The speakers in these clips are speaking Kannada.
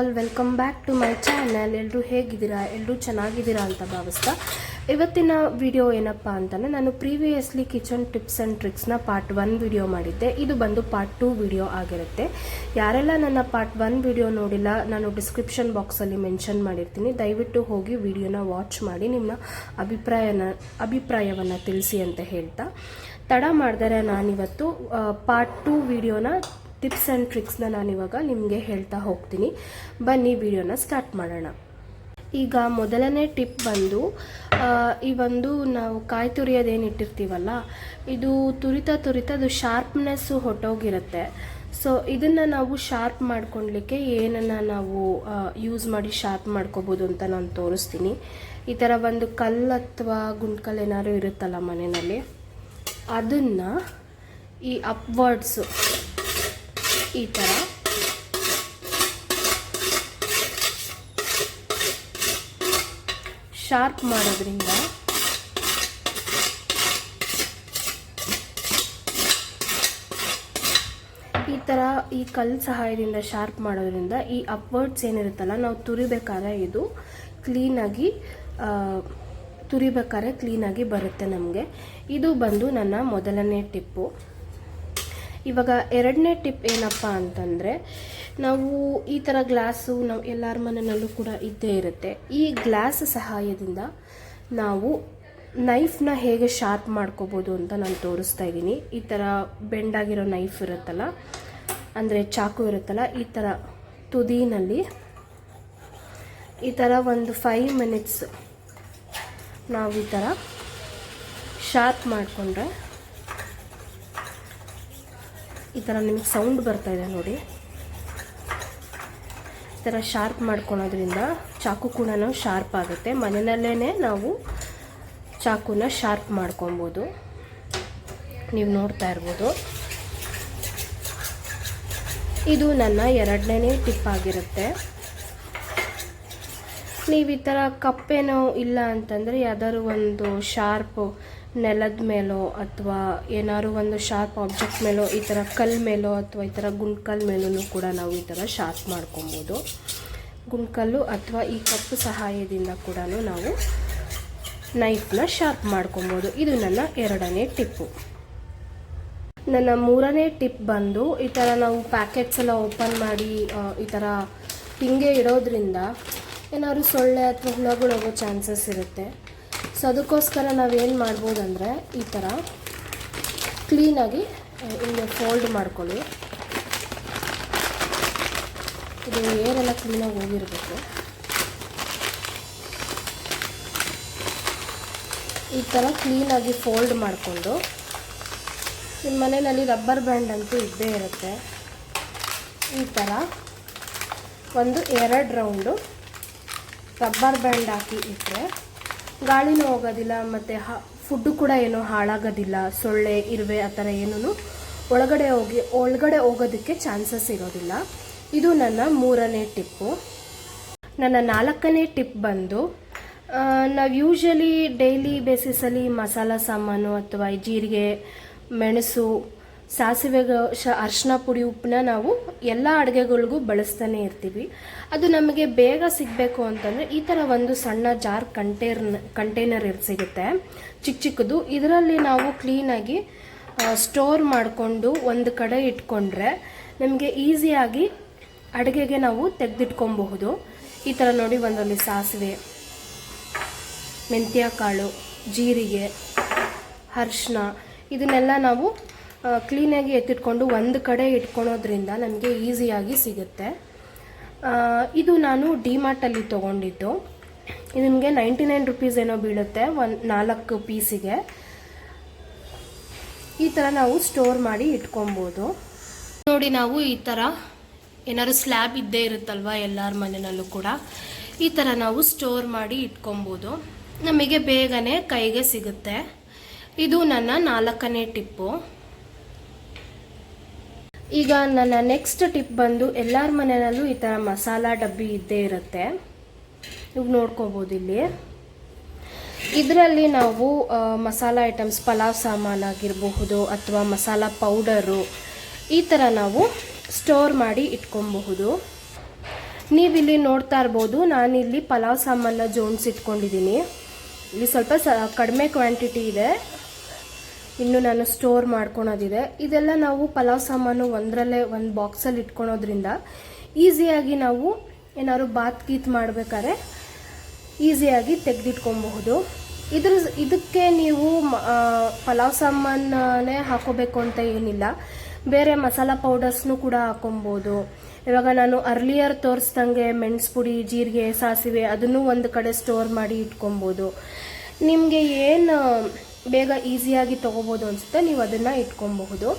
All welcome back to my channel ಎಲ್ಲರೂ ಹೇಗಿದ್ದೀರಾ? ಎಲ್ಲರೂ ಚೆನ್ನಾಗಿದ್ದೀರಾ ಅಂತ ಭಾವಿಸ್ತಾ. ಇವತ್ತಿನ ವಿಡಿಯೋ ಏನಪ್ಪ ಅಂತಂದರೆ, ನಾನು ಪ್ರೀವಿಯಸ್ಲಿ ಕಿಚನ್ ಟಿಪ್ಸ್ ಆ್ಯಂಡ್ ಟ್ರಿಕ್ಸ್ನ ಪಾರ್ಟ್ ಒನ್ ವಿಡಿಯೋ ಮಾಡಿದ್ದೆ. ಇದು ಬಂದು ಪಾರ್ಟ್ ಟು ವಿಡಿಯೋ ಆಗಿರುತ್ತೆ. ಯಾರೆಲ್ಲ ನನ್ನ ಪಾರ್ಟ್ ಒನ್ ವಿಡಿಯೋ ನೋಡಿಲ್ಲ, ನಾನು ಡಿಸ್ಕ್ರಿಪ್ಷನ್ ಬಾಕ್ಸಲ್ಲಿ ಮೆನ್ಷನ್ ಮಾಡಿರ್ತೀನಿ. ದಯವಿಟ್ಟು ಹೋಗಿ ವಿಡಿಯೋನ ವಾಚ್ ಮಾಡಿ ನಿಮ್ಮ ಅಭಿಪ್ರಾಯನ, ಅಭಿಪ್ರಾಯವನ್ನು ತಿಳಿಸಿ ಅಂತ ಹೇಳ್ತಾ. ತಡ ಮಾಡಿದರೆ ನಾನಿವತ್ತು ಪಾರ್ಟ್ ಟು ವಿಡಿಯೋನ ಟಿಪ್ಸ್ ಆ್ಯಂಡ್ ಟ್ರಿಕ್ಸ್ನ ನಾನಿವಾಗ ನಿಮಗೆ ಹೇಳ್ತಾ ಹೋಗ್ತೀನಿ. ಬನ್ನಿ ವಿಡಿಯೋನ ಸ್ಟಾರ್ಟ್ ಮಾಡೋಣ. ಈಗ ಮೊದಲನೇ ಟಿಪ್ ಬಂದು ಈ ಒಂದು ನಾವು ಕಾಯಿ ತುರಿಯೋದೇನು ಇಟ್ಟಿರ್ತೀವಲ್ಲ, ಇದು ತುರಿತಾ ತುರಿತಾ ಅದು ಶಾರ್ಪ್ನೆಸ್ಸು ಹೊಟ್ಟೋಗಿರುತ್ತೆ ಸೊ, ಇದನ್ನು ನಾವು ಶಾರ್ಪ್ ಮಾಡ್ಕೊಳ್ಲಿಕ್ಕೆ ಏನನ್ನು ನಾವು ಯೂಸ್ ಮಾಡಿ ಶಾರ್ಪ್ ಮಾಡ್ಕೋಬೋದು ಅಂತ ನಾನು ತೋರಿಸ್ತೀನಿ. ಈ ಥರ ಒಂದು ಕಲ್ಲು ಅಥವಾ ಗುಂಡ್ಕಲ್ಲು ಏನಾದ್ರು ಇರುತ್ತಲ್ಲ ಮನೆಯಲ್ಲಿ, ಅದನ್ನು ಈ ಅಪ್ವರ್ಡ್ಸು ಈ ಥರ ಶಾರ್ಪ್ ಮಾಡೋದ್ರಿಂದ ಈ ಥರ ಈ ಕಲ್ಲು ಸಹಾಯದಿಂದ ಶಾರ್ಪ್ ಮಾಡೋದ್ರಿಂದ ಈ ಅಪ್ವರ್ಡ್ಸ್ ಏನಿರುತ್ತಲ್ಲ, ನಾವು ತುರಿಬೇಕಾದ್ರೆ ಇದು ಕ್ಲೀನಾಗಿ ತುರಿಬೇಕಾದ್ರೆ ಕ್ಲೀನಾಗಿ ಬರುತ್ತೆ ನಮಗೆ. ಇದು ಬಂದು ನನ್ನ ಮೊದಲನೇ ಟಿಪ್ಪು. ಇವಾಗ ಎರಡನೇ ಟಿಪ್ ಏನಪ್ಪ ಅಂತಂದರೆ, ನಾವು ಈ ಥರ ಗ್ಲಾಸು ನಾವು ಎಲ್ಲರ ಮನೆಯಲ್ಲೂ ಕೂಡ ಇದ್ದೇ ಇರುತ್ತೆ. ಈ ಗ್ಲಾಸ್ ಸಹಾಯದಿಂದ ನಾವು ನೈಫ್ನ ಹೇಗೆ ಶಾರ್ಪ್ ಮಾಡ್ಕೋಬೋದು ಅಂತ ನಾನು ತೋರಿಸ್ತಾ ಇದ್ದೀನಿ. ಈ ಥರ ಬೆಂಡಾಗಿರೋ ನೈಫ್ ಇರುತ್ತಲ್ಲ, ಅಂದರೆ ಚಾಕು ಇರುತ್ತಲ್ಲ, ಈ ಥರ ತುದಿನಲ್ಲಿ ಈ ಥರ ಒಂದು ಫೈವ್ ಮಿನಿಟ್ಸ್ ನಾವು ಈ ಥರ ಶಾರ್ಪ್ ಮಾಡಿಕೊಂಡ್ರೆ ಈ ಥರ ನಿಮಗೆ ಸೌಂಡ್ ಬರ್ತಾ ಇದೆ ನೋಡಿ. ಈ ಥರ ಶಾರ್ಪ್ ಮಾಡ್ಕೊಳೋದ್ರಿಂದ ಚಾಕು ಕೂಡ ಶಾರ್ಪ್ ಆಗುತ್ತೆ. ಮನೆಯಲ್ಲೇ ನಾವು ಚಾಕುನ ಶಾರ್ಪ್ ಮಾಡ್ಕೊಬೋದು ನೀವು ನೋಡ್ತಾ ಇರ್ಬೋದು. ಇದು ನನ್ನ ಎರಡನೇ ಟಿಪ್ ಆಗಿರುತ್ತೆ. ನೀವು ಈ ಥರ ಕಪ್ಪೇನೋ ಇಲ್ಲ ಅಂತಂದರೆ ಯಾವ್ದಾದ್ರು ಒಂದು ಶಾರ್ಪ್ ನೆಲದ ಮೇಲೋ ಅಥವಾ ಏನಾದ್ರು ಒಂದು ಶಾರ್ಪ್ ಆಬ್ಜೆಕ್ಟ್ ಮೇಲೋ, ಈ ಥರ ಕಲ್ಲು ಮೇಲೋ ಅಥವಾ ಈ ಥರ ಗುಂಡ್ಕಲ್ ಮೇಲೂ ಕೂಡ ನಾವು ಈ ಥರ ಶಾರ್ಪ್ ಮಾಡ್ಕೊಬೋದು. ಗುಂಡ್ಕಲ್ಲು ಅಥವಾ ಈ ಕಪ್ಪು ಸಹಾಯದಿಂದ ಕೂಡ ನಾವು ನೈಫ್ನ ಶಾರ್ಪ್ ಮಾಡ್ಕೊಬೋದು. ಇದು ನನ್ನ ಎರಡನೇ ಟಿಪ್ಪು ನನ್ನ ಮೂರನೇ ಟಿಪ್ ಬಂದು, ಈ ಥರ ನಾವು ಪ್ಯಾಕೆಟ್ಸ್ ಎಲ್ಲ ಓಪನ್ ಮಾಡಿ ಈ ಥರ ಹಿಂಗೆ ಇಡೋದ್ರಿಂದ ಏನಾದ್ರು ಸೊಳ್ಳೆ ಅಥವಾ ಹುಳಗಳು ಹೋಗೋ ಚಾನ್ಸಸ್ ಇರುತ್ತೆ. ಸೊ ಅದಕ್ಕೋಸ್ಕರ ನಾವೇನು ಮಾಡ್ಬೋದಂದರೆ ಈ ಥರ ಕ್ಲೀನಾಗಿ ಇಲ್ಲಿ ಫೋಲ್ಡ್ ಮಾಡ್ಕೊಳ್ಳಿ. ಇದು ಏರೆಲ್ಲ ಕ್ಲೀನಾಗಿ ಹೋಗಿರಬೇಕು. ಈ ಥರ ಕ್ಲೀನಾಗಿ ಫೋಲ್ಡ್ ಮಾಡಿಕೊಂಡು ನಿಮ್ಮ ಮನೆಯಲ್ಲಿ ರಬ್ಬರ್ ಬ್ಯಾಂಡ್ ಅಂತೂ ಇದ್ದೇ ಇರುತ್ತೆ. ಈ ಥರ ಒಂದು ಎರಡು ರೌಂಡು ರಬ್ಬರ್ ಬ್ಯಾಂಡ್ ಹಾಕಿ ಇಟ್ಟರೆ ಗಾಳಿನೂ ಹೋಗೋದಿಲ್ಲ, ಮತ್ತು ಹ ಫುಡ್ಡು ಕೂಡ ಏನು ಹಾಳಾಗೋದಿಲ್ಲ, ಸೊಳ್ಳೆ, ಇರುವೆ, ಆ ಥರ ಏನೂ ಒಳಗಡೆ ಹೋಗಿ, ಒಳಗಡೆ ಹೋಗೋದಕ್ಕೆ ಚಾನ್ಸಸ್ ಇರೋದಿಲ್ಲ. ಇದು ನನ್ನ ಮೂರನೇ ಟಿಪ್ಪು ನನ್ನ ನಾಲ್ಕನೇ ಟಿಪ್ ಬಂದು ನಾವು ಯೂಶಲಿ ಡೈಲಿ ಬೇಸಿಸಲ್ಲಿ ಮಸಾಲ ಸಾಮಾನು ಅಥವಾ ಜೀರಿಗೆ, ಮೆಣಸು ಸಾಸಿವೆ ಶ ಅರಿಶಿನ ಪುಡಿ ಉಪ್ಪನ್ನ ನಾವು ಎಲ್ಲ ಅಡುಗೆಗಳಿಗೂ ಬಳಸ್ತಾನೆ ಇರ್ತೀವಿ. ಅದು ನಮಗೆ ಬೇಗ ಸಿಗಬೇಕು ಅಂತಂದರೆ ಈ ಥರ ಒಂದು ಸಣ್ಣ ಜಾರ್ ಕಂಟೇರ್ ಕಂಟೈನರ್ ಸಿಗುತ್ತೆ. ಚಿಕ್ಕ ಚಿಕ್ಕದು. ಇದರಲ್ಲಿ ನಾವು ಕ್ಲೀನಾಗಿ ಸ್ಟೋರ್ ಮಾಡಿಕೊಂಡು ಒಂದು ಕಡೆ ಇಟ್ಕೊಂಡ್ರೆ ನಮಗೆ ಈಸಿಯಾಗಿ ಅಡುಗೆಗೆ ನಾವು ತೆಗೆದಿಟ್ಕೊಬಹುದು. ಈ ಥರ ನೋಡಿ ಒಂದರಲ್ಲಿ ಸಾಸಿವೆ ಮೆಂತ್ಯ ಕಾಳು ಜೀರಿಗೆ ಅರ್ಶನ ಇದನ್ನೆಲ್ಲ ನಾವು ಕ್ಲೀನಾಗಿ ಎತ್ತಿಟ್ಕೊಂಡು ಒಂದು ಕಡೆ ಇಟ್ಕೊಳೋದ್ರಿಂದ ನಮಗೆ ಈಸಿಯಾಗಿ ಸಿಗುತ್ತೆ. ಇದು ನಾನು ಡಿಮಾರ್ಟಲ್ಲಿ ತೊಗೊಂಡಿದ್ದು. ಇದು ನಿಮಗೆ ನೈಂಟಿ ನೈನ್ ರುಪೀಸ್ ಏನೋ ಬೀಳುತ್ತೆ, ಒಂದು ನಾಲ್ಕು ಪೀಸಿಗೆ. ಈ ಥರ ನಾವು ಸ್ಟೋರ್ ಮಾಡಿ ಇಟ್ಕೊಬೋದು. ನೋಡಿ ನಾವು ಈ ಥರ ಏನಾದ್ರು ಸ್ಲ್ಯಾಬ್ ಇದ್ದೇ ಇರುತ್ತಲ್ವ ಎಲ್ಲರ ಮನೆಯಲ್ಲೂ ಕೂಡ, ಈ ಥರ ನಾವು ಸ್ಟೋರ್ ಮಾಡಿ ಇಟ್ಕೊಬೋದು. ನಮಗೆ ಬೇಗನೆ ಕೈಗೆ ಸಿಗುತ್ತೆ. ಇದು ನನ್ನ ನಾಲ್ಕನೇ ಟಿಪ್ಪು. ಈಗ ನನ್ನ ನೆಕ್ಸ್ಟ್ ಟಿಪ್ ಬಂದು ಎಲ್ಲರ ಮನೆಯಲ್ಲೂ ಈ ಥರ ಮಸಾಲ ಡಬ್ಬಿ ಇದ್ದೇ ಇರುತ್ತೆ. ನೀವು ನೋಡ್ಕೋಬೋದು ಇಲ್ಲಿ. ಇದರಲ್ಲಿ ನಾವು ಮಸಾಲ ಐಟಮ್ಸ್ ಪಲಾವ್ ಸಾಮಾನಾಗಿರಬಹುದು ಅಥವಾ ಮಸಾಲ ಪೌಡರು ಈ ಥರ ನಾವು ಸ್ಟೋರ್ ಮಾಡಿ ಇಟ್ಕೊಬಹುದು. ನೀವಿಲ್ಲಿ ನೋಡ್ತಾ ಇರ್ಬೋದು, ನಾನಿಲ್ಲಿ ಪಲಾವ್ ಸಾಮಾನ ಜೋಡಿಸಿಟ್ಕೊಂಡಿದ್ದೀನಿ ಇಲ್ಲಿ ಸ್ವಲ್ಪ ಸ, ಕಡಿಮೆ ಕ್ವಾಂಟಿಟಿ ಇದೆ. ಇನ್ನು ನಾನು ಸ್ಟೋರ್ ಮಾಡ್ಕೊಳೋದಿದೆ. ಇದೆಲ್ಲ ನಾವು ಪಲಾವ್ ಸಾಮಾನು ಒಂದರಲ್ಲೇ ಒಂದು ಬಾಕ್ಸಲ್ಲಿ ಇಟ್ಕೊಳೋದ್ರಿಂದ ಈಸಿಯಾಗಿ ನಾವು ಏನಾದ್ರು ಬಾತ್ ಗೀತ್ ಮಾಡಬೇಕಾದ್ರೆ ಈಸಿಯಾಗಿ ತೆಗೆದಿಟ್ಕೊಬಹುದು. ಇದ್ರ ಇದಕ್ಕೆ ನೀವು ಪಲಾವ್ ಸಾಮಾನೇ ಹಾಕೋಬೇಕು ಅಂತ ಏನಿಲ್ಲ. ಬೇರೆ ಮಸಾಲ ಪೌಡರ್ಸ್ನು ಕೂಡ ಹಾಕೊಬೋದು ಇವಾಗ ನಾನು ಅರ್ಲಿಯರ್ ತೋರಿಸ್ದಂಗೆ ಮೆಣಸು ಪುಡಿ, ಜೀರಿಗೆ, ಸಾಸಿವೆ ಅದನ್ನು ಒಂದು ಕಡೆ ಸ್ಟೋರ್ ಮಾಡಿ ಇಟ್ಕೊಬೋದು ನಿಮಗೆ ಏನು ಬೇಗ ಈಸಿಯಾಗಿ ತೊಗೋಬೋದು ಅನಿಸುತ್ತೆ, ನೀವು ಅದನ್ನು ಇಟ್ಕೊಬಹುದು.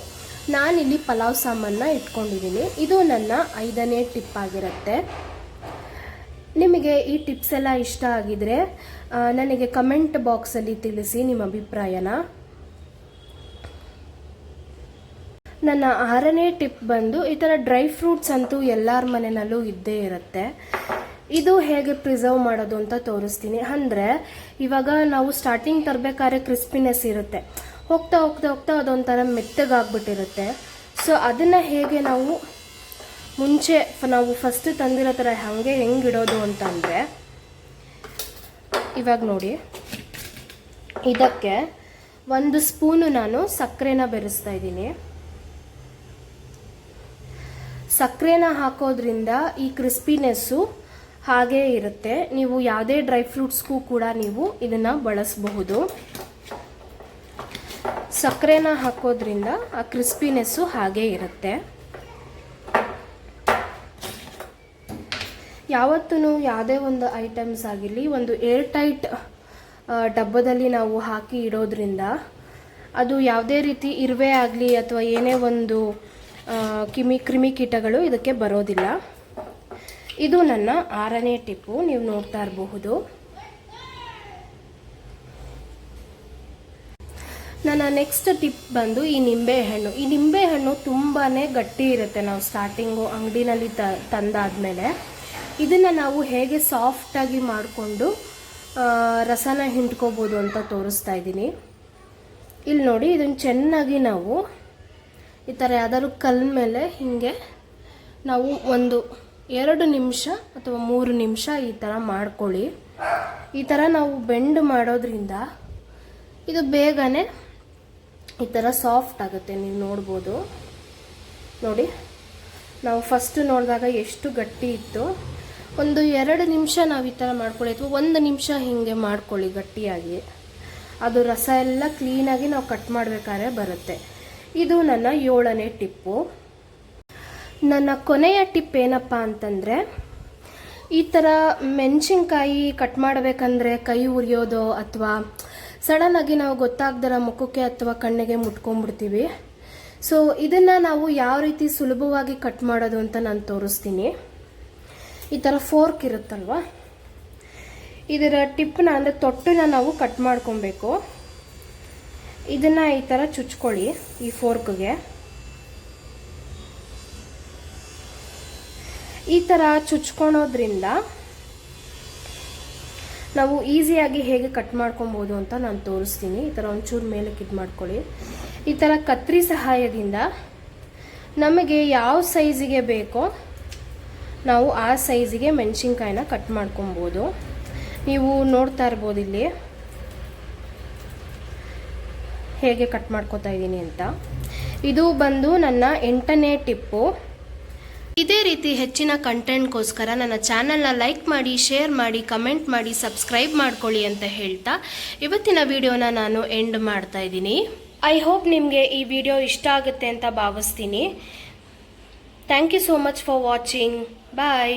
ನಾನಿಲ್ಲಿ ಪಲಾವ್ ಸಾಮಾನನ್ನ ಇಟ್ಕೊಂಡಿದ್ದೀನಿ. ಇದು ನನ್ನ ಐದನೇ ಟಿಪ್ ಆಗಿರುತ್ತೆ. ನಿಮಗೆ ಈ ಟಿಪ್ಸ್ ಎಲ್ಲ ಇಷ್ಟ ಆಗಿದರೆ ನನಗೆ ಕಮೆಂಟ್ ಬಾಕ್ಸಲ್ಲಿ ತಿಳಿಸಿ ನಿಮ್ಮ ಅಭಿಪ್ರಾಯನ. ನನ್ನ ಆರನೇ ಟಿಪ್ ಬಂದು, ಈ ಥರ ಡ್ರೈ ಫ್ರೂಟ್ಸ್ ಅಂತೂ ಎಲ್ಲರ ಮನೆಯಲ್ಲೂ ಇದ್ದೇ ಇರುತ್ತೆ. ಇದು ಹೇಗೆ ಪ್ರಿಸರ್ವ್ ಮಾಡೋದು ಅಂತ ತೋರಿಸ್ತೀನಿ. ಅಂದರೆ ಇವಾಗ ನಾವು ಸ್ಟಾರ್ಟಿಂಗ್ ತರಬೇಕಾದ್ರೆ ಕ್ರಿಸ್ಪಿನೆಸ್ ಇರುತ್ತೆ. ಹೋಗ್ತಾ ಹೋಗ್ತಾ ಹೋಗ್ತಾ ಅದೊಂಥರ ಮೆತ್ತಗಾಗ್ಬಿಟ್ಟಿರುತ್ತೆ. ಸೊ ಅದನ್ನು ಹೇಗೆ ನಾವು ಮುಂಚೆ ನಾವು ಫಸ್ಟ್ ತಂದಿರೋ ಥರ ಹಾಗೆ ಹೆಂಗೆ ಇಡೋದು ಅಂತಂದರೆ, ಇವಾಗ ನೋಡಿ. ಇದಕ್ಕೆ ಒಂದು ಸ್ಪೂನು ನಾನು ಸಕ್ಕರೆನ ಬೆರೆಸ್ತಾ ಇದ್ದೀನಿ. ಸಕ್ಕರೆನ ಹಾಕೋದ್ರಿಂದ ಈ ಕ್ರಿಸ್ಪಿನೆಸ್ಸು ಹಾಗೇ ಇರುತ್ತೆ. ನೀವು ಯಾವುದೇ ಡ್ರೈ ಫ್ರೂಟ್ಸ್ಗೂ ಕೂಡ ನೀವು ಇದನ್ನು ಬಳಸಬಹುದು. ಸಕ್ಕರೆನ ಹಾಕೋದ್ರಿಂದ ಆ ಕ್ರಿಸ್ಪಿನೆಸ್ಸು ಹಾಗೇ ಇರುತ್ತೆ. ಯಾವತ್ತೂ ಯಾವುದೇ ಒಂದು ಐಟಮ್ಸ್ ಆಗಿರಲಿ, ಒಂದು ಏರ್ ಟೈಟ್ ಡಬ್ಬದಲ್ಲಿ ನಾವು ಹಾಕಿ ಇಡೋದ್ರಿಂದ ಅದು ಯಾವುದೇ ರೀತಿ ಇರುವೆ ಆಗಲಿ ಅಥವಾ ಏನೇ ಒಂದು ಕಿಮಿ ಕ್ರಿಮಿಕೀಟಗಳು ಇದಕ್ಕೆ ಬರೋದಿಲ್ಲ. ಇದು ನನ್ನ ಆರನೇ ಟಿಪ್ಪು, ನೀವು ನೋಡ್ತಾ ಇರಬಹುದು. ನನ್ನ ನೆಕ್ಸ್ಟ್ ಟಿಪ್ ಬಂದು ಈ ನಿಂಬೆಹಣ್ಣು ಈ ನಿಂಬೆಹಣ್ಣು ತುಂಬಾ ಗಟ್ಟಿ ಇರುತ್ತೆ ನಾವು ಸ್ಟಾರ್ಟಿಂಗು ಅಂಗಡಿನಲ್ಲಿ ತ, ತಂದಾದಮೇಲೆ. ಇದನ್ನು ನಾವು ಹೇಗೆ ಸಾಫ್ಟಾಗಿ ಮಾಡಿಕೊಂಡು ರಸನ ಹಿಂಡ್ಕೋಬೋದು ಅಂತ ತೋರಿಸ್ತಾ ಇದ್ದೀನಿ. ಇಲ್ಲಿ ನೋಡಿ, ಇದನ್ನು ಚೆನ್ನಾಗಿ ನಾವು ಈ ಥರ ಯಾವ್ದಾದ್ರು ಕಲ್ ಮೇಲೆ ಹೀಗೆ ನಾವು ಒಂದು ಎರಡು ನಿಮಿಷ ಅಥವಾ ಮೂರು ನಿಮಿಷ ಈ ಥರ ಮಾಡ್ಕೊಳ್ಳಿ. ಈ ಥರ ನಾವು ಬೆಂಡ್ ಮಾಡೋದ್ರಿಂದ ಇದು ಬೇಗನೆ ಈ ಥರ ಸಾಫ್ಟ್ ಆಗುತ್ತೆ, ನೀವು ನೋಡ್ಬೋದು. ನೋಡಿ, ನಾವು ಫಸ್ಟ್ ನೋಡಿದಾಗ ಎಷ್ಟು ಗಟ್ಟಿ ಇತ್ತು. ಒಂದು ಎರಡು ನಿಮಿಷ ನಾವು ಈ ಥರ ಮಾಡ್ಕೊಳ್ಳಿ ಅಥವಾ ಒಂದು ನಿಮಿಷ ಹೀಗೆ ಮಾಡ್ಕೊಳ್ಳಿ ಗಟ್ಟಿಯಾಗಿ. ಅದು ರಸ ಎಲ್ಲ ಕ್ಲೀನಾಗಿ ನಾವು ಕಟ್ ಮಾಡಬೇಕಾದ್ರೆ ಬರುತ್ತೆ. ಇದು ನನ್ನ ಏಳನೇ ಟಿಪ್ಪು. ನನ್ನ ಕೊನೆಯ ಟಿಪ್ ಏನಪ್ಪ ಅಂತಂದರೆ, ಈ ಥರ ಮೆಣಸಿನ್ಕಾಯಿ ಕಟ್ ಮಾಡಬೇಕಂದ್ರೆ ಕೈ ಉರಿಯೋದು ಅಥವಾ ಸಡನ್ನಾಗಿ ನಾವು ಗೊತ್ತಾಗ್ದರ ಮುಖಕ್ಕೆ ಅಥವಾ ಕಣ್ಣಿಗೆ ಮುಟ್ಕೊಂಡ್ಬಿಡ್ತೀವಿ. ಸೊ ಇದನ್ನು ನಾವು ಯಾವ ರೀತಿ ಸುಲಭವಾಗಿ ಕಟ್ ಮಾಡೋದು ಅಂತ ನಾನು ತೋರಿಸ್ತೀನಿ. ಈ ಥರ ಫೋರ್ಕ್ ಇರುತ್ತಲ್ವ? ಇದರ ಟಿಪ್ನ ಅಂದರೆ ತೊಟ್ಟನ್ನ ನಾವು ಕಟ್ ಮಾಡ್ಕೊಬೇಕು. ಇದನ್ನು ಈ ಥರ ಚುಚ್ಕೊಳ್ಳಿ ಈ ಫೋರ್ಕ್ಗೆ ಈ ಥರ ಚುಚ್ಕೊಳೋದ್ರಿಂದ ನಾವು ಈಸಿಯಾಗಿ ಹೇಗೆ ಕಟ್ ಮಾಡ್ಕೊಬೋದು ಅಂತ ನಾನು ತೋರಿಸ್ತೀನಿ. ಈ ಥರ ಒಂಚೂರು ಮೇಲಕ್ಕೆ ಇದು ಮಾಡ್ಕೊಳ್ಳಿ. ಈ ಥರ ಕತ್ರಿ ಸಹಾಯದಿಂದ ನಮಗೆ ಯಾವ ಸೈಜಿಗೆ ಬೇಕೋ ನಾವು ಆ ಸೈಜಿಗೆ ಮೆಣಸಿನ್ಕಾಯಿನ ಕಟ್ ಮಾಡ್ಕೊಬೋದು. ನೀವು ನೋಡ್ತಾ ಇರ್ಬೋದು ಇಲ್ಲಿ ಹೇಗೆ ಕಟ್ ಮಾಡ್ಕೋತಾ ಇದ್ದೀನಿ ಅಂತ. ಇದು ಬಂದು ನನ್ನ ಎಂಟನೇ ಟಿಪ್ಪು. ಇದೇ ರೀತಿ ಹೆಚ್ಚಿನ ಕಂಟೆಂಟ್ಗೋಸ್ಕರ ನನ್ನ ಚಾನಲ್ನ ಲೈಕ್ ಮಾಡಿ ಶೇರ್ ಮಾಡಿ ಕಮೆಂಟ್ ಮಾಡಿ ಸಬ್ಸ್ಕ್ರೈಬ್ ಮಾಡ್ಕೊಳ್ಳಿ ಅಂತ ಹೇಳ್ತಾ ಇವತ್ತಿನ ವಿಡಿಯೋನ ನಾನು ಎಂಡ್ ಮಾಡ್ತಾ ಇದ್ದೀನಿ. ಐ ಹೋಪ್ ನಿಮಗೆ ಈ ವಿಡಿಯೋ ಇಷ್ಟ ಆಗುತ್ತೆ ಅಂತ ಭಾವಿಸ್ತೀನಿ. Thank you so much for watching bye